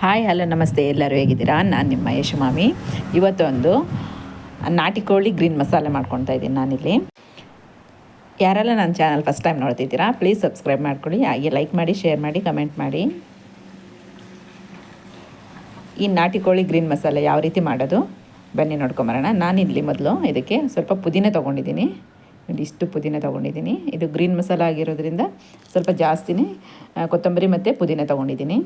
Hi hello ನಮಸ್ತೆ. ಎಲ್ಲರೂ ಹೇಗಿದ್ದೀರಾ? ನಾನು ನಿಮ್ಮ ಯಶುಮಾಮಿ. ಇವತ್ತೊಂದು ನಾಟಿ ಕೋಳಿ ಗ್ರೀನ್ ಮಸಾಲೆ ಮಾಡ್ಕೊತಾ ಇದ್ದೀನಿ ನಾನಿಲ್ಲಿ. ಯಾರೆಲ್ಲ ನನ್ನ ಚಾನಲ್ ಫಸ್ಟ್ ಟೈಮ್ ನೋಡ್ತಿದ್ದೀರಾ ಪ್ಲೀಸ್ ಸಬ್ಸ್ಕ್ರೈಬ್ ಮಾಡ್ಕೊಳ್ಳಿ. ಹಾಗೆ ಲೈಕ್ ಮಾಡಿ ಶೇರ್ ಮಾಡಿ ಕಮೆಂಟ್ ಮಾಡಿ. ಈ ನಾಟಿ ಕೋಳಿ ಗ್ರೀನ್ ಮಸಾಲೆ ಯಾವ ರೀತಿ ಮಾಡೋದು? ಬನ್ನಿ ನೋಡ್ಕೊಂಬರೋಣ. ನಾನಿಲ್ಲಿ ಮೊದಲು ಇದಕ್ಕೆ ಸ್ವಲ್ಪ ಪುದೀನ ತೊಗೊಂಡಿದ್ದೀನಿ. ಇಷ್ಟು ಪುದೀನ ತೊಗೊಂಡಿದ್ದೀನಿ. ಇದು ಗ್ರೀನ್ ಮಸಾಲ ಆಗಿರೋದ್ರಿಂದ ಸ್ವಲ್ಪ ಜಾಸ್ತಿನೇ ಕೊತ್ತಂಬರಿ ಮತ್ತು ಪುದೀನ ತೊಗೊಂಡಿದ್ದೀನಿ.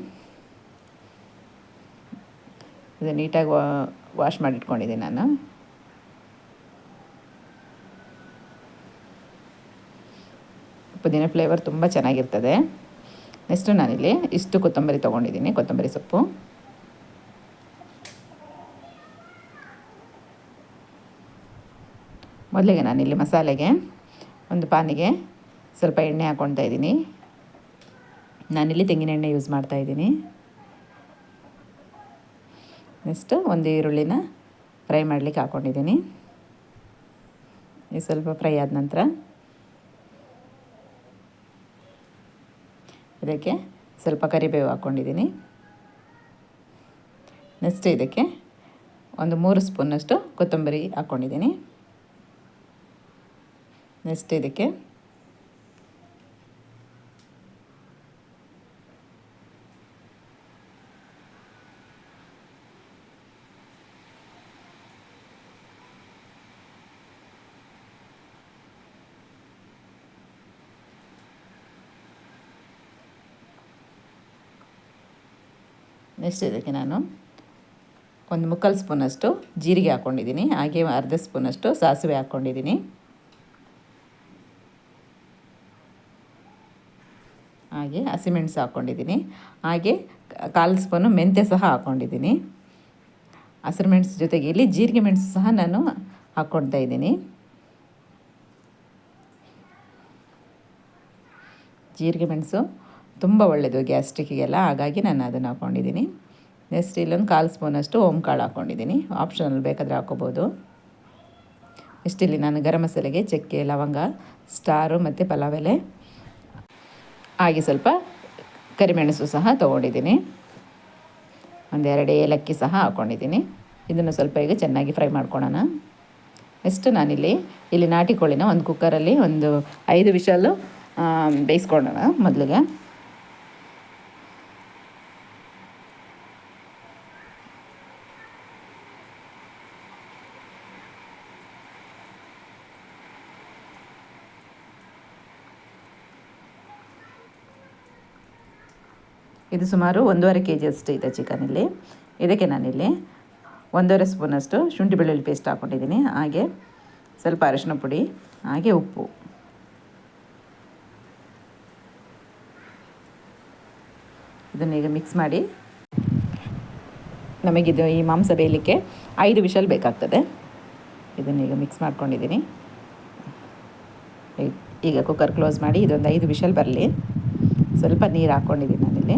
ಇದು ನೀಟಾಗಿ ವಾಶ್ ಮಾಡಿಟ್ಕೊಂಡಿದ್ದೀನಿ ನಾನು. ಪುದೀನ ಫ್ಲೇವರ್ ತುಂಬ ಚೆನ್ನಾಗಿರ್ತದೆ. ನೆಕ್ಸ್ಟು ನಾನಿಲ್ಲಿ ಇಷ್ಟು ಕೊತ್ತಂಬರಿ ತೊಗೊಂಡಿದ್ದೀನಿ, ಕೊತ್ತಂಬರಿ ಸೊಪ್ಪು. ಮೊದಲಿಗೆ ನಾನಿಲ್ಲಿ ಮಸಾಲೆಗೆ ಒಂದು ಪಾನಿಗೆ ಸ್ವಲ್ಪ ಎಣ್ಣೆ ಹಾಕ್ಕೊಳ್ತಾ ಇದ್ದೀನಿ. ನಾನಿಲ್ಲಿ ತೆಂಗಿನ ಎಣ್ಣೆ ಯೂಸ್ ಮಾಡ್ತಾ ಇದ್ದೀನಿ. ನೆಕ್ಸ್ಟು ಒಂದು ಈರುಳ್ಳಿನ ಫ್ರೈ ಮಾಡಲಿಕ್ಕೆ ಹಾಕ್ಕೊಂಡಿದ್ದೀನಿ ಈ ಸ್ವಲ್ಪ ಫ್ರೈ ಆದ ನಂತರ ಇದಕ್ಕೆ ಸ್ವಲ್ಪ ಕರಿಬೇವು ಹಾಕ್ಕೊಂಡಿದ್ದೀನಿ ನೆಕ್ಸ್ಟ್ ಇದಕ್ಕೆ ಒಂದು ಮೂರು ಸ್ಪೂನಷ್ಟು ಕೊತ್ತಂಬರಿ ಹಾಕ್ಕೊಂಡಿದ್ದೀನಿ ನೆಕ್ಸ್ಟ್ ಇದಕ್ಕೆ ನೆಕ್ಸ್ಟ್ ಇದಕ್ಕೆ ನಾನು ಒಂದು ಮುಕ್ಕಾಲು ಸ್ಪೂನಷ್ಟು ಜೀರಿಗೆ ಹಾಕ್ಕೊಂಡಿದ್ದೀನಿ ಹಾಗೆ ಅರ್ಧ ಸ್ಪೂನಷ್ಟು ಸಾಸಿವೆ ಹಾಕ್ಕೊಂಡಿದ್ದೀನಿ ಹಾಗೆ ಹಸಿಮೆಣಸು ಹಾಕ್ಕೊಂಡಿದ್ದೀನಿ ಹಾಗೆ ಕಾಲು ಸ್ಪೂನು ಮೆಂತ್ಯ ಸಹ ಹಾಕ್ಕೊಂಡಿದ್ದೀನಿ ಹಸಿರು ಮೆಣಸು ಜೊತೆಗೆ ಇಲ್ಲಿ ಜೀರಿಗೆ ಮೆಣಸು ಸಹ ನಾನು ಹಾಕ್ಕೊಳ್ತಾ ಇದ್ದೀನಿ. ಜೀರಿಗೆ ಮೆಣಸು ತುಂಬ ಒಳ್ಳೆಯದು ಗ್ಯಾಸ್ಟ್ರಿಕ್ಕಿಗೆಲ್ಲ. ಹಾಗಾಗಿ ನಾನು ಅದನ್ನು ಹಾಕ್ಕೊಂಡಿದ್ದೀನಿ ನೆಕ್ಸ್ಟ್ ಇಲ್ಲೊಂದು ಕಾಲು ಸ್ಪೂನಷ್ಟು ಕಾಳು ಹಾಕ್ಕೊಂಡಿದ್ದೀನಿ ಆಪ್ಷನಲ್ ಬೇಕಾದರೆ ಹಾಕ್ಕೋಬೋದು ಇಲ್ಲಿ ನಾನು ಗರಂ ಮಸಾಲೆಗೆ ಚಕ್ಕೆ, ಲವಂಗ, ಸ್ಟಾರು ಮತ್ತು ಪಲಾವ್ ಎಲೆ. ಹಾಗೆ ಸ್ವಲ್ಪ ಕರಿಮೆಣಸು ಸಹ ತೊಗೊಂಡಿದ್ದೀನಿ. ಒಂದೆರಡು ಏಲಕ್ಕಿ ಸಹ ಹಾಕ್ಕೊಂಡಿದ್ದೀನಿ ಇದನ್ನು ಸ್ವಲ್ಪ ಈಗ ಚೆನ್ನಾಗಿ ಫ್ರೈ ಮಾಡ್ಕೊಳ್ಳೋಣ ನೆಕ್ಸ್ಟ್ ನಾನಿಲ್ಲಿ, ಇಲ್ಲಿ ನಾಟಿ ಕೋಳಿನ ಒಂದು ಕುಕ್ಕರಲ್ಲಿ ಒಂದು ಐದು ವಿಷಲ್ಲು ಬೇಯಿಸ್ಕೊಳ್ಳೋಣ ಮೊದಲಿಗೆ. ಇದು ಸುಮಾರು ಒಂದೂವರೆ ಕೆ ಜಿಯಷ್ಟು ಇದೆ ಚಿಕನ್ ಇಲ್ಲಿ. ಇದಕ್ಕೆ ನಾನಿಲ್ಲಿ ಒಂದೂವರೆ ಸ್ಪೂನಷ್ಟು ಶುಂಠಿ ಬೆಳ್ಳುಳ್ಳಿ ಪೇಸ್ಟ್ ಹಾಕ್ಕೊಂಡಿದ್ದೀನಿ ಹಾಗೆ ಸ್ವಲ್ಪ ಅರಿಶಿನ ಪುಡಿ, ಹಾಗೆ ಉಪ್ಪು. ಇದನ್ನು ಈಗ ಮಿಕ್ಸ್ ಮಾಡಿ ನಮಗಿದು ಈ ಮಾಂಸ ಬೇಯಲಿಕ್ಕೆ ಐದು ವಿಷಲ್ ಬೇಕಾಗ್ತದೆ. ಇದನ್ನೀಗ ಮಿಕ್ಸ್ ಮಾಡ್ಕೊಂಡಿದ್ದೀನಿ. ಈಗ ಕುಕ್ಕರ್ ಕ್ಲೋಸ್ ಮಾಡಿ ಇದೊಂದು ಐದು ವಿಷಲ್ ಬರಲಿ. ಸ್ವಲ್ಪ ನೀರು ಹಾಕ್ಕೊಂಡಿದ್ದೀನಿ ನಾನಿಲ್ಲಿ.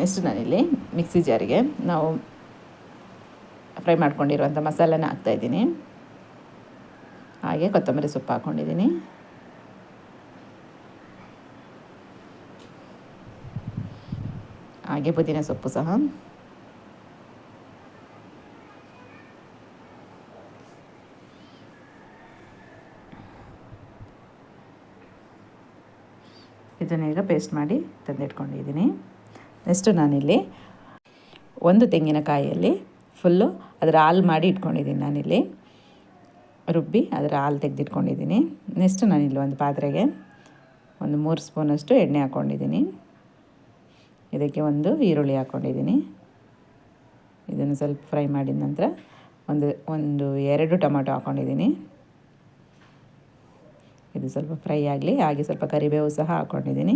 ನೆಕ್ಸ್ಟ್ ನಾನಿಲ್ಲಿ ಮಿಕ್ಸಿ ಜಾರಿಗೆ ನಾವು ಫ್ರೈ ಮಾಡ್ಕೊಂಡಿರುವಂಥ ಮಸಾಲೆನ ಹಾಕ್ತಾಯಿದ್ದೀನಿ ಹಾಗೆ ಕೊತ್ತಂಬರಿ ಸೊಪ್ಪು ಹಾಕ್ಕೊಂಡಿದ್ದೀನಿ. ಹಾಗೆ ಪುದೀನ ಸೊಪ್ಪು ಸಹ. ಇದನ್ನೀಗ ಪೇಸ್ಟ್ ಮಾಡಿ ತಂದಿಟ್ಕೊಂಡಿದ್ದೀನಿ. ನೆಕ್ಸ್ಟು ನಾನಿಲ್ಲಿ ಒಂದು ತೆಂಗಿನಕಾಯಿಯಲ್ಲಿ ಫುಲ್ಲು ಅದರ ಹಾಲು ಮಾಡಿ ಇಟ್ಕೊಂಡಿದ್ದೀನಿ ನಾನಿಲ್ಲಿ. ರುಬ್ಬಿ ಅದರ ಹಾಲು ತೆಗೆದಿಟ್ಕೊಂಡಿದ್ದೀನಿ. ನೆಕ್ಸ್ಟು ನಾನಿಲ್ಲಿ ಒಂದು ಪಾತ್ರೆಗೆ ಒಂದು ಮೂರು ಸ್ಪೂನಷ್ಟು ಎಣ್ಣೆ ಹಾಕ್ಕೊಂಡಿದ್ದೀನಿ. ಇದಕ್ಕೆ ಒಂದು ಈರುಳ್ಳಿ ಹಾಕ್ಕೊಂಡಿದ್ದೀನಿ. ಇದನ್ನು ಸ್ವಲ್ಪ ಫ್ರೈ ಮಾಡಿದ ನಂತರ ಒಂದು ಒಂದು ಎರಡು ಟೊಮೆಟೊ ಹಾಕ್ಕೊಂಡಿದ್ದೀನಿ. ಇದು ಸ್ವಲ್ಪ ಫ್ರೈ ಆಗಲಿ, ಹಾಗೆ ಸ್ವಲ್ಪ ಕರಿಬೇವು ಸಹ ಹಾಕ್ಕೊಂಡಿದ್ದೀನಿ.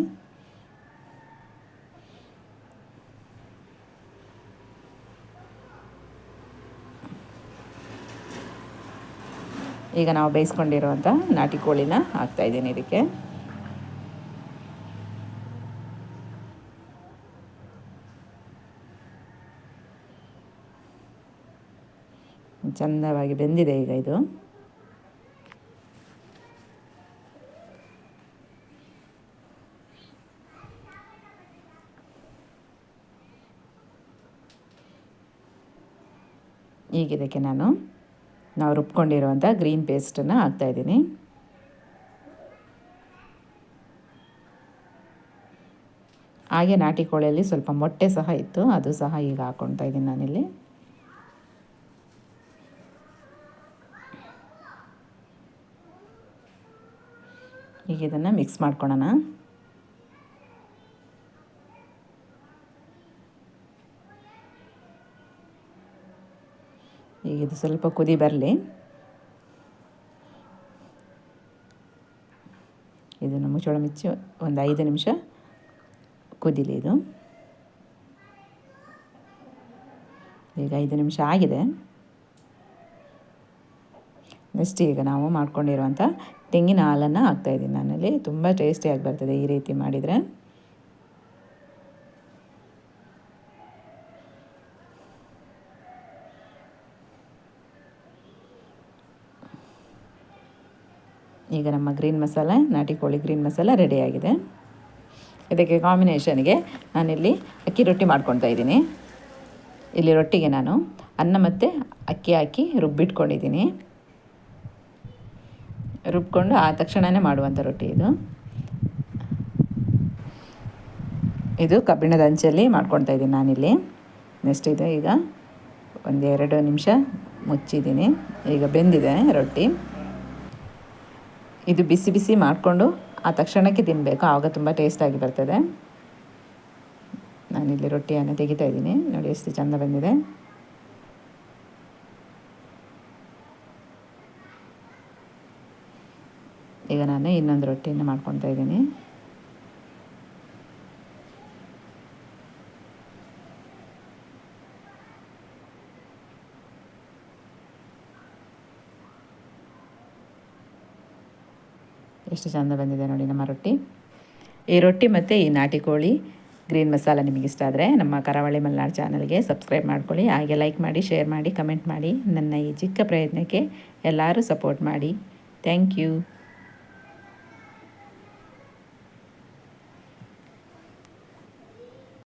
ಈಗ ನಾವು ಬೇಯಿಸ್ಕೊಂಡಿರುವಂಥ ನಾಟಿ ಕೋಳಿನ ಹಾಕ್ತಾ ಇದ್ದೀನಿ ಇದಕ್ಕೆ. ಚಂದವಾಗಿ ಬೆಂದಿದೆ ಈಗ ಇದು. ಈಗಿದಕ್ಕೆ ನಾನು ನಾವು ರುಬ್ಕೊಂಡಿರುವಂಥ ಗ್ರೀನ್ ಪೇಸ್ಟನ್ನು ಹಾಕ್ತಾಯಿದ್ದೀನಿ ಹಾಗೆ ನಾಟಿ ಕೋಳಿಯಲ್ಲಿ ಸ್ವಲ್ಪ ಮೊಟ್ಟೆ ಸಹ ಇತ್ತು, ಅದು ಸಹ ಈಗ ಹಾಕ್ಕೊಳ್ತಾ ಇದ್ದೀನಿ ನಾನಿಲ್ಲಿ. ಈಗ ಇದನ್ನು ಮಿಕ್ಸ್ ಮಾಡ್ಕೊಳ್ಳೋಣ ಇದು ಸ್ವಲ್ಪ ಕುದಿ ಬರಲಿ. ಇದನ್ನು ಮುಚ್ಚಳ ಮುಚ್ಚಿ ಒಂದು ಐದು ನಿಮಿಷ ಕುದಿಲಿ ಇದು. ಈಗ ಐದು ನಿಮಿಷ ಆಗಿದೆ. ನೆಕ್ಸ್ಟ್ ಈಗ ನಾವು ಮಾಡ್ಕೊಂಡಿರುವಂಥ ತೆಂಗಿನ ಹಾಲನ್ನು ಹಾಕ್ತಾಯಿದ್ದೀನಿ ನನ್ನಲ್ಲಿ ತುಂಬ ಟೇಸ್ಟಿಯಾಗಿ ಬರ್ತದೆ ಈ ರೀತಿ ಮಾಡಿದರೆ. ಈಗ ನಮ್ಮ ಗ್ರೀನ್ ಮಸಾಲ ನಾಟಿ ಕೋಳಿ ಗ್ರೀನ್ ಮಸಾಲ ರೆಡಿಯಾಗಿದೆ ಇದಕ್ಕೆ ಕಾಂಬಿನೇಷನ್ಗೆ ನಾನಿಲ್ಲಿ ಅಕ್ಕಿ ರೊಟ್ಟಿ ಮಾಡ್ಕೊತಾ ಇದ್ದೀನಿ. ಇಲ್ಲಿ ರೊಟ್ಟಿಗೆ ನಾನು ಅನ್ನ ಮತ್ತು ಅಕ್ಕಿ ಹಾಕಿ ರುಬ್ಬಿಟ್ಕೊಂಡಿದ್ದೀನಿ. ರುಬ್ಕೊಂಡು ಆ ತಕ್ಷಣವೇ ಮಾಡುವಂಥ ರೊಟ್ಟಿ ಇದು. ಇದು ಕಬ್ಬಿಣದ ಅಂಚಲ್ಲಿ ಮಾಡ್ಕೊತಾ ಇದ್ದೀನಿ ನಾನಿಲ್ಲಿ. ನೆಕ್ಸ್ಟ್ ಇದು ಈಗ ಒಂದೆರಡು ನಿಮಿಷ ಮುಚ್ಚಿದ್ದೀನಿ. ಈಗ ಬೆಂದಿದೆ ರೊಟ್ಟಿ. ಇದು ಬಿಸಿ ಬಿಸಿ ಮಾಡಿಕೊಂಡು ಆ ತಕ್ಷಣಕ್ಕೆ ತಿನ್ನಬೇಕು ಆವಾಗ ತುಂಬ ಟೇಸ್ಟಾಗಿ ಬರ್ತದೆ. ನಾನಿಲ್ಲಿ ರೊಟ್ಟಿಯನ್ನು ತೆಗಿತಾ ಇದ್ದೀನಿ. ನೋಡಿ ಎಷ್ಟು ಚೆಂದ ಬಂದಿದೆ. ಈಗ ನಾನು ಇನ್ನೊಂದು ರೊಟ್ಟಿಯನ್ನು ಮಾಡ್ಕೊತಾ ಇದ್ದೀನಿ. ಎಷ್ಟು ಚೆಂದ ಬಂದಿದೆ ನೋಡಿ ನಮ್ಮ ರೊಟ್ಟಿ. ಈ ರೊಟ್ಟಿ ಮತ್ತು ಈ ನಾಟಿ ಕೋಳಿ ಗ್ರೀನ್ ಮಸಾಲ ನಿಮಗೆ ಇಷ್ಟ ಆದರೆ ನಮ್ಮ ಕರಾವಳಿ ಮಲ್ನಾಡ್ ಚಾನಲ್ಗೆ ಸಬ್ಸ್ಕ್ರೈಬ್ ಮಾಡ್ಕೊಳ್ಳಿ. ಹಾಗೆ ಲೈಕ್ ಮಾಡಿ ಶೇರ್ ಮಾಡಿ ಕಮೆಂಟ್ ಮಾಡಿ. ನನ್ನ ಈ ಚಿಕ್ಕ ಪ್ರಯತ್ನಕ್ಕೆ ಎಲ್ಲರೂ ಸಪೋರ್ಟ್ ಮಾಡಿ. Thank you